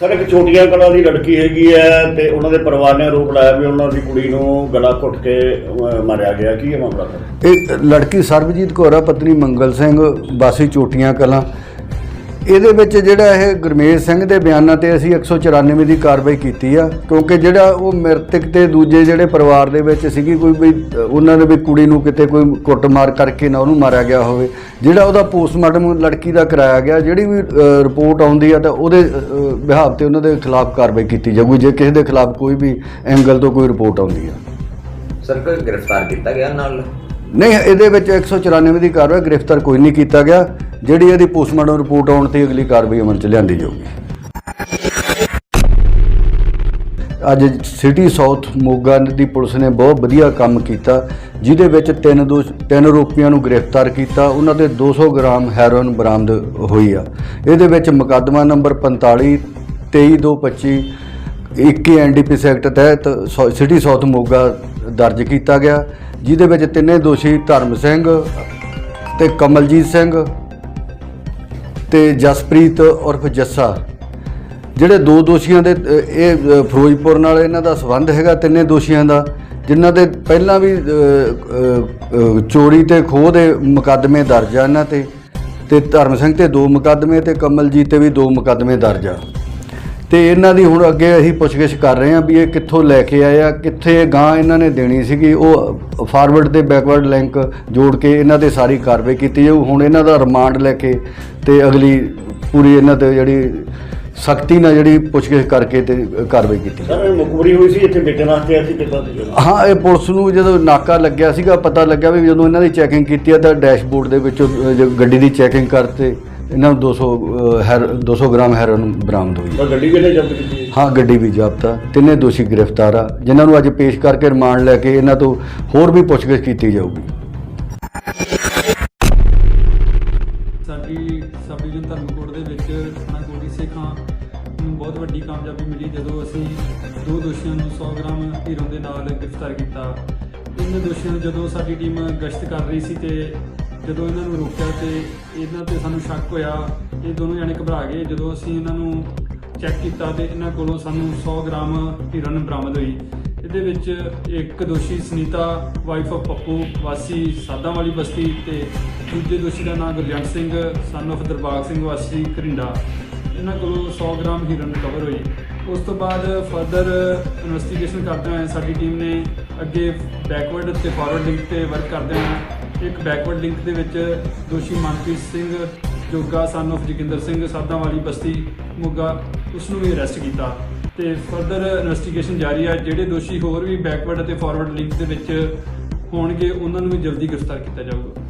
Sir ਇੱਕ ਛੋਟੀਆਂ ਕਲਾ ਦੀ ਲੜਕੀ ਹੈਗੀ ਹੈ ਤੇ ਉਹਨਾਂ ਦੇ ਪਰਿਵਾਰ ਨੇ ਆਰੋਪ ਲਾਇਆ ਵੀ ਉਹਨਾਂ ਦੀ ਕੁੜੀ ਨੂੰ ਗਲਾ ਘੁੱਟ ਕੇ ਅਹ, ਮਾਰਿਆ ਗਿਆ। ਕੀ ਇਹ ਮਾਮਲਾ ਸਰ? ਇਹ ਲੜਕੀ ਸਰਬਜੀਤ ਕੌਰ ਆ ਪਤਨੀ ਮੰਗਲ ਸਿੰਘ ਵਾਸੀ ਚੋਟੀਆਂ ਕਲਾਂ। ਇਹਦੇ ਵਿੱਚ ਜਿਹੜਾ ਇਹ ਗੁਰਮੇਜ ਸਿੰਘ ਦੇ ਬਿਆਨਾਂ ਤੇ ਅਸੀਂ 194 ਦੀ ਕਾਰਵਾਈ ਕੀਤੀ ਆ ਕਿਉਂਕਿ ਜਿਹੜਾ ਉਹ ਮ੍ਰਿਤਕ ਤੇ ਦੂਜੇ ਜਿਹੜੇ ਪਰਿਵਾਰ ਦੇ ਵਿੱਚ ਸੀਗੀ ਕੋਈ ਵੀ ਉਹਨਾਂ ਦੇ ਵੀ ਕੁੜੀ ਨੂੰ ਕਿਤੇ ਕੋਈ ਕੁੱਟਮਾਰ ਕਰਕੇ ਨਾ ਉਹਨੂੰ ਮਾਰਿਆ ਗਿਆ ਹੋਵੇ ਜਿਹੜਾ ਉਹਦਾ ਪੋਸਟਮਾਰਟਮ ਲੜਕੀ ਦਾ ਕਰਾਇਆ ਗਿਆ ਜਿਹੜੀ ਵੀ ਰਿਪੋਰਟ ਆਉਂਦੀ ਆ ਤਾਂ ਉਹਦੇ ਵਿਭਾਗ ਤੇ ਉਹਨਾਂ ਦੇ ਖਿਲਾਫ ਕਾਰਵਾਈ ਕੀਤੀ ਜਾਊਗੀ ਜੇ ਕਿਸੇ ਦੇ ਖਿਲਾਫ ਕੋਈ ਵੀ ਐਂਗਲ ਤੋਂ ਕੋਈ ਰਿਪੋਰਟ ਆਉਂਦੀ ਆ। ਸਰ ਕੋਈ ਗ੍ਰਿਫਤਾਰ ਕੀਤਾ ਗਿਆ ਨਾਲ? ਨਹੀਂ ਇਹਦੇ ਵਿੱਚ 194 ਦੀ ਕਾਰਵਾਈ ਗ੍ਰਿਫਤਾਰ ਕੋਈ ਨਹੀਂ ਕੀਤਾ ਗਿਆ। ਜਿਹੜੀ ਇਹਦੀ ਪੋਸਟਮਾਰਟਮ ਰਿਪੋਰਟ ਆਉਣ ਤੇ ਅਗਲੀ ਕਾਰਵਾਈ ਅਮਲ ਚ ਲਿਆਂਦੀ ਜਾਊਗੀ। ਅੱਜ ਸਿਟੀ ਸਾਊਥ ਮੋਗਾ ਦੀ ਪੁਲਿਸ ਨੇ ਬਹੁਤ ਵਧੀਆ ਕੰਮ ਕੀਤਾ, ਜਿਹਦੇ ਵਿੱਚ ਤਿੰਨ ਦੋ ਤਿੰਨ ਆਰੋਪੀਆਂ ਨੂੰ ਗ੍ਰਿਫਤਾਰ ਕੀਤਾ, ਉਹਨਾਂ ਦੇ 200 ਗ੍ਰਾਮ ਹੈਰੋਇਨ ਬਰਾਮਦ ਹੋਈ ਆ। ਇਹਦੇ ਵਿੱਚ ਮੁਕੱਦਮਾ ਨੰਬਰ 45 23225 21 ਐਨਡੀਪੀਸੀ ਐਕਟ ਤਹਿਤ ਸੌ- ਸਿਟੀ ਸਾਊਥ ਮੋਗਾ ਦਰਜ ਕੀਤਾ ਗਿਆ, ਜਿਹਦੇ ਵਿੱਚ ਤਿੰਨੇ ਦੋਸ਼ੀ ਧਰਮ ਸਿੰਘ ਤੇ ਕਮਲਜੀਤ ਸਿੰਘ ਤੇ ਜਸਪ੍ਰੀਤ ਉਰਫ ਜੱਸਾ। ਜਿਹੜੇ ਦੋ ਦੋਸ਼ੀਆਂ ਦੇ ਇਹ ਫਿਰੋਜ਼ਪੁਰ ਨਾਲ ਇਹਨਾਂ ਦਾ ਸੰਬੰਧ ਹੈਗਾ, ਤਿੰਨੇ ਦੋਸ਼ੀਆਂ ਦਾ, ਜਿਨ੍ਹਾਂ ਦੇ ਪਹਿਲਾਂ ਵੀ ਚੋਰੀ ਤੇ ਖੋਹ ਦੇ ਮੁਕੱਦਮੇ ਦਰਜ ਆ ਇਹਨਾਂ ਤੇ ਤੇ ਧਰਮ ਸਿੰਘ ਤੇ ਦੋ ਮੁਕੱਦਮੇ ਤੇ ਕਮਲਜੀਤ ਤੇ ਵੀ ਦੋ ਮੁਕੱਦਮੇ ਦਰਜ ਆ। ਤੇ ਇਹਨਾਂ ਦੀ ਹੁਣ ਅੱਗੇ ਅਸੀਂ ਪੁੱਛਗਿੱਛ ਕਰ ਰਹੇ ਹਾਂ ਵੀ ਇਹ ਕਿੱਥੋਂ ਲੈ ਕੇ ਆਏ ਆ ਕਿੱਥੇ ਗਾਂ ਇਹਨਾਂ ਨੇ ਦੇਣੀ ਸੀਗੀ ਉਹ ਫਾਰਵਰਡ ਤੇ ਬੈਕਵਰਡ ਲਿੰਕ ਜੋੜ ਕੇ ਇਹਨਾਂ ਤੇ ਸਾਰੀ ਕਾਰਵਾਈ ਕੀਤੀ ਜਾਊ। ਹੁਣ ਇਹਨਾਂ ਦਾ ਰਿਮਾਂਡ ਲੈ ਕੇ ਤੇ ਅਗਲੀ ਪੂਰੀ ਇਹਨਾਂ ਤੇ ਜਿਹੜੀ ਸਖਤੀ ਨਾਲ ਜਿਹੜੀ ਪੁੱਛਗਿੱਛ ਕਰਕੇ ਤੇ ਕਾਰਵਾਈ ਕੀਤੀ ਸਰ ਇਹ ਮੁਖਬਰੀ ਹੋਈ ਸੀ ਇੱਥੇ ਵੇਚਣ ਵਾਸਤੇ ਆਏ ਸੀ ਕਿੱਦਾਂ ਜਦੋਂ? ਹਾਂ ਇਹ ਪੁਲਿਸ ਨੂੰ ਜਦੋਂ ਨਾਕਾ ਲੱਗਿਆ ਸੀਗਾ ਪਤਾ ਲੱਗਿਆ ਵੀ ਜਦੋਂ ਇਹਨਾਂ ਦੀ ਚੈਕਿੰਗ ਕੀਤੀ ਆ ਤਾਂ ਡੈਸ਼ਬੋਰਡ ਦੇ ਵਿੱਚੋਂ ਗੱਡੀ ਦੀ ਚੈਕਿੰਗ ਕਰਤੇ। ਇਹਨਾਂ ਨੂੰ 200 ਅ, ਹੈਰ 200 ਗ੍ਰਾਮ ਹੈਰੋਇਨ ਬਰਾਮਦ ਹੋਈ। ਤਾਂ ਗੱਡੀ ਵੀ ਨੇ ਜ਼ਬਤ ਕੀਤੀ ਹੈ। ਹਾਂ ਗੱਡੀ ਵੀ ਜ਼ਬਤ ਆ। ਤਿੰਨੇ ਦੋਸ਼ੀ ਗ੍ਰਿਫਤਾਰ ਆ। ਜਿਨ੍ਹਾਂ ਨੂੰ ਅੱਜ ਪੇਸ਼ ਕਰਕੇ ਰਿਮਾਂਡ ਲੈ ਕੇ ਇਹਨਾਂ ਤੋਂ ਹੋਰ ਵੀ ਪੁੱਛਗਿੱਛ ਕੀਤੀ ਜਾਊਗੀ। ਸਾਡੀ ਸਬ ਡਿਵੀਜ਼ਨ ਧਰਮਕੋਟ ਦੇ ਵਿੱਚ ਥਾਣਾ ਕੋਟੀ ਸੇਖਾਂ ਨੂੰ ਬਹੁਤ ਵੱਡੀ ਕਾਮਯਾਬੀ ਮਿਲੀ ਜਦੋਂ ਅਸੀਂ ਦੋ ਦੋਸ਼ੀਆਂ ਨੂੰ 100 ਗ੍ਰਾਮ ਹੀਰੋਂ ਦੇ ਨਾਲ ਗ੍ਰਿਫਤਾਰ ਕੀਤਾ। ਇਹਨਾਂ ਦੋਸ਼ੀਆਂ ਨੂੰ ਜਦੋਂ ਸਾਡੀ ਟੀਮ ਗਸ਼ਤ ਕਰ ਰਹੀ ਸੀ ਤੇ ਜਦੋਂ ਇਹਨਾਂ ਨੂੰ ਰੋਕਿਆ ਤੇ ਇਹਨਾਂ ਤੇ ਸਾਨੂੰ ਸ਼ੱਕ ਹੋਇਆ, ਇਹ ਦੋਨੋਂ ਜਾਣੇ ਘਬਰਾ ਗਏ। ਜਦੋਂ ਅਸੀਂ ਇਹਨਾਂ ਨੂੰ ਚੈੱਕ ਕੀਤਾ ਤੇ ਇਹਨਾਂ ਕੋਲੋਂ ਸਾਨੂੰ 100 ਗ੍ਰਾਮ ਹੀਰੋਇਨ ਬਰਾਮਦ ਹੋਈ। ਇਹਦੇ ਵਿੱਚ ਇੱਕ ਦੋਸ਼ੀ ਸੁਨੀਤਾ ਵਾਈਫ ਆਫ ਪੱਪੂ, ਵਾਸੀ ਸਾਦਾ ਵਾਲੀ ਬਸਤੀ ਤੇ ਦੂਜੇ ਦੋਸ਼ੀ ਦਾ ਨਾਮ ਗੁਰਜੰਟ ਸਿੰਘ ਸਨ of ਦਰਬਾਗ ਸਿੰਘ, ਵਾਸੀ ਕਰਿੰਡਾ ਇਹਨਾਂ ਕੋਲੋਂ 100 ਗ੍ਰਾਮ ਹੀਰੋਇਨ ਰਿਕਵਰ ਹੋਈ। ਉਸ ਤੋਂ ਬਾਅਦ ਫਰਦਰ ਇਨਵੈਸਟੀਗੇਸ਼ਨ ਕਰਦੇ ਹੋਏ ਸਾਡੀ ਟੀਮ ਨੇ ਅੱਗੇ ਬੈਕਵਰਡ ਤੇ ਫਾਰਵਰਡ ਲਿੰਕ ਤੇ ਵਰਕ ਕਰਦੇ ਹੋਏ ਇੱਕ ਬੈਕਵਰਡ ਲਿੰਕ ਦੇ ਵਿੱਚ ਦੋਸ਼ੀ ਮਨਪ੍ਰੀਤ ਸਿੰਘ, ਜੋਗਾ ਸਨ of ਜੋਗਿੰਦਰ ਸਿੰਘ ਸਾਦਾ ਵਾਲੀ ਬਸਤੀ ਮੋਗਾ ਉਸ ਨੂੰ ਵੀ ਅਰੈਸਟ ਕੀਤਾ। ਤੇ ਫਰਦਰ ਇਨਵੈਸਟੀਗੇਸ਼ਨ ਜਾਰੀ ਹੈ ਜਿਹੜੇ ਦੋਸ਼ੀ ਹੋਰ ਵੀ ਬੈਕਵਰਡ ਅਤੇ ਫਾਰਵਰਡ ਲਿੰਕ ਦੇ ਵਿੱਚ ਹੋਣਗੇ, ਉਹਨਾਂ ਨੂੰ ਵੀ ਜਲਦੀ ਗ੍ਰਿਫਤਾਰ ਕੀਤਾ ਜਾਊਗਾ।